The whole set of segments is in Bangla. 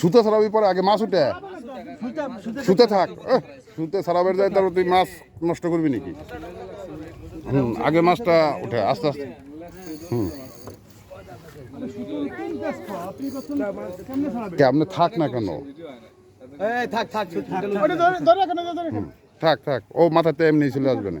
সুতো ছাড়াবি পরে আগে মাছ উঠে। সুতে থাক। সুতে ছাড়াবের যায় তারপর তুই মাছ নষ্ট করবি নাকি? হুম আগে মাছটা উঠে আস্তে আস্তে। হুম। কে আপনি থাক না কেন? থাক থাক থাক থাক। ও মাথাতে এমনি চলে আসবে না।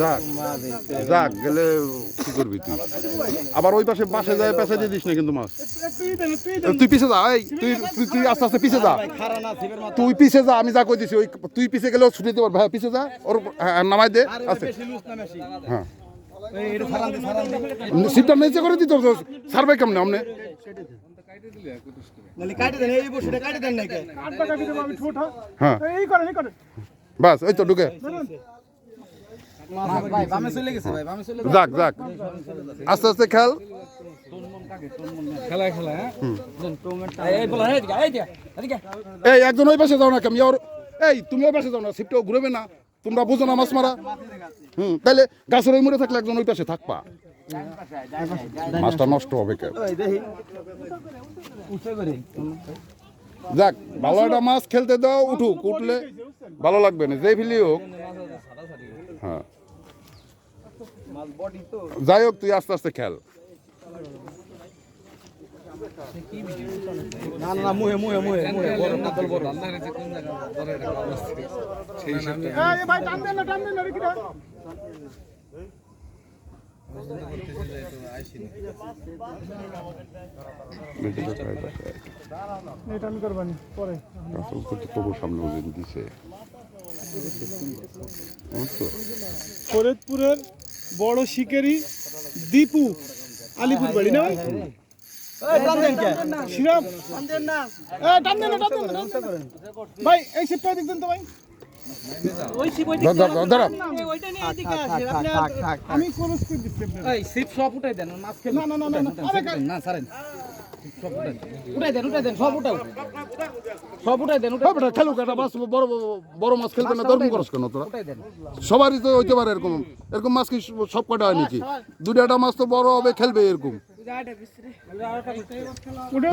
যাক যাক গেলে কি করবি তুই? আবার ওই পাশে বাসে যায় পেঁচা দিয়ে দিস না কিন্তু মাছ। তুই পিছে যা এই তুই তুই তুই আস্তে আস্তে পিছে যা। তুই পিছে যা আমি যা কই দিছি ওই তুই পিছে গেলেও ছুটে দিতে হ্যাঁ পিছে যা ওর হ্যাঁ, নামাই দে আস্তে হ্যাঁ। সিটটা নিচে করে দিতে সার্ভে কেমনে আমনে? হ্যাঁ। বাস এই তো ঢুকে। যাক যাক। আস্তে আস্তে খেল। এই একজন ওই পাশে যাও না কেমন ওর এই তুমি ওই পাশে যাও না সিটটাও ঘুরবে না। তোমরা বুঝো না মাছ মারা। হুম তাহলে গাছের ওই মুড়ে থাকলে একজন ওই পাশে থাকবা। মাছটা নষ্ট হবে কে যাক ভালো একটা মাছ খেলতে দাও উঠুক উঠলে ভালো লাগবে না যে ফিলি হোক। হ্যাঁ। যাই হোক তুই আস্তে আস্তে খেল। না না মুহে বড় বড় ফরিদপুরের বড়। শিকারি দীপু আলিপুর বাড়ি না ভাই টান দেন না, টান দেন না, টান দেন না। ভাই এই শিপটা দেখবেন তো ভাই। আমি কোন স্পিড দিচ্ছি আপনার এই সিপ সব উঠাই দেন মাছ খেলে না না না না, না। না সারেন উঠাই দেন উঠাই দেন। উঠাই দেন সব উঠাও। সব উঠাই দেন বেটা খেলুক একটা মাছ বড় বড় মাছ খেলবে না তোর করস কেন তোরা? সবারই তো হইতে পারে এরকম এরকম মাছ কি সব কটা হয় নাকি? দুটো একটা মাছ তো বড় হবে খেলবে এরকম। উঠে